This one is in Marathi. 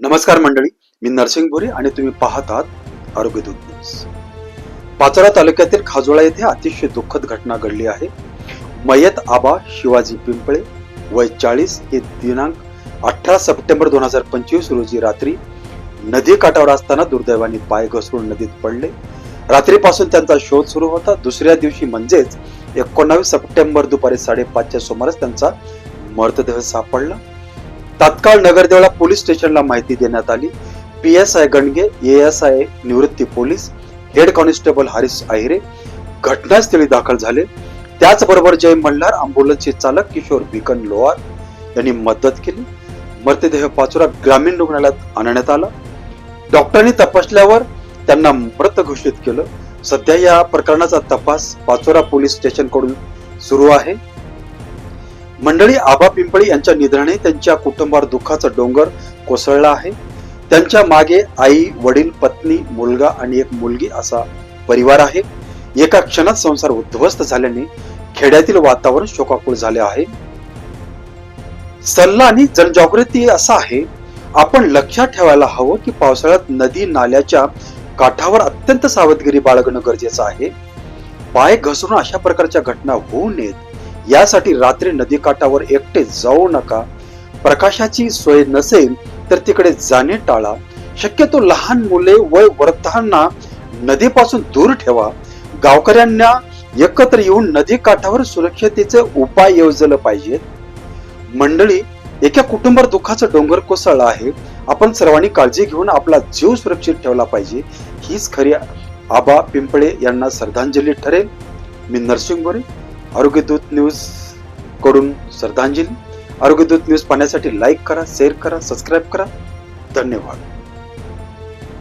नमस्कार मंडळी मी नरसिंग भोरे आणि तुम्ही पाहत आहात आरोग्य न्यूज. पाचोरा तालुक्यातील खाजोळा येथे अतिशय दुःखद घटना घडली आहे. मयत आबा शिवाजी पिंपळे वय चाळीस हे दिनांक अठरा सप्टेंबर दोन हजार पंचवीस रोजी रात्री नदी काठावर असताना दुर्दैवाने पाय घसरून नदीत पडले. रात्रीपासून त्यांचा शोध सुरू होता. दुसऱ्या दिवशी म्हणजेच एकोणावीस सप्टेंबर दुपारी साडेपाचच्या सुमारास त्यांचा मृतदेह सापडला. तात्काळ नगरदेवळा पोलीस स्टेशनला माहिती देण्यात आली. P S I Ganage A S I Nivrutti police head constable Harish Ahire घटनास्थळी दाखल झाले. त्याचबरोबर जय मल्हार अँब्युलन्सचे चालक किशोर भिकन लोहार यांनी मदत केली. मृतदेह पाचोरा ग्रामीण रुग्णालयात आणण्यात आला. डॉक्टरांनी तपासल्यावर त्यांना मृत घोषित केलं. सध्या या प्रकरणाचा तपास पाचोरा पोलीस स्टेशनकडून सुरू आहे. मंडळी आबा पिंपळी यांच्या निधनाने त्यांच्या कुटुंबावर दुःखाचा डोंगर कोसळला आहे. त्यांच्या मागे आई वडील पत्नी मुलगा आणि एक मुलगी असा परिवार आहे. एका क्षणात संसार उद्ध्वस्त झाल्याने खेड्यातील वातावरण शोकाकुळ झाले आहे. सल्ला आणि जनजागृती असा आहे आपण लक्षात ठेवायला हवं की पावसाळ्यात नदी नाल्याच्या काठावर अत्यंत सावधगिरी बाळगणं गरजेचं आहे. पाय घसरून अशा प्रकारच्या घटना होऊ नयेत. यासाठी रात्री नदीकाठावर एकटे जाऊ नका. प्रकाशाची सोय नसेल तर तिकडे जाणे टाळा. शक्यतो लहान मुले वय वृद्धांना नदीपासून दूर ठेवा. गावकऱ्यांना एकत्र येऊन नदी काठावर सुरक्षतेचे उपाय योजलं पाहिजेत. मंडळी एका कुटुंबावर दुःखाचा डोंगर कोसळला आहे. आपण सर्वांनी काळजी घेऊन आपला जीव सुरक्षित ठेवला पाहिजे. हीच खरी आबा पिंपळे यांना श्रद्धांजली ठरेल. मी नरसिंग गोरे आरोग्यदूत न्यूजकडून श्रद्धांजली. आरोग्य दूत न्यूज पाहण्यासाठी लाईक करा शेअर करा सबस्क्राईब करा. धन्यवाद.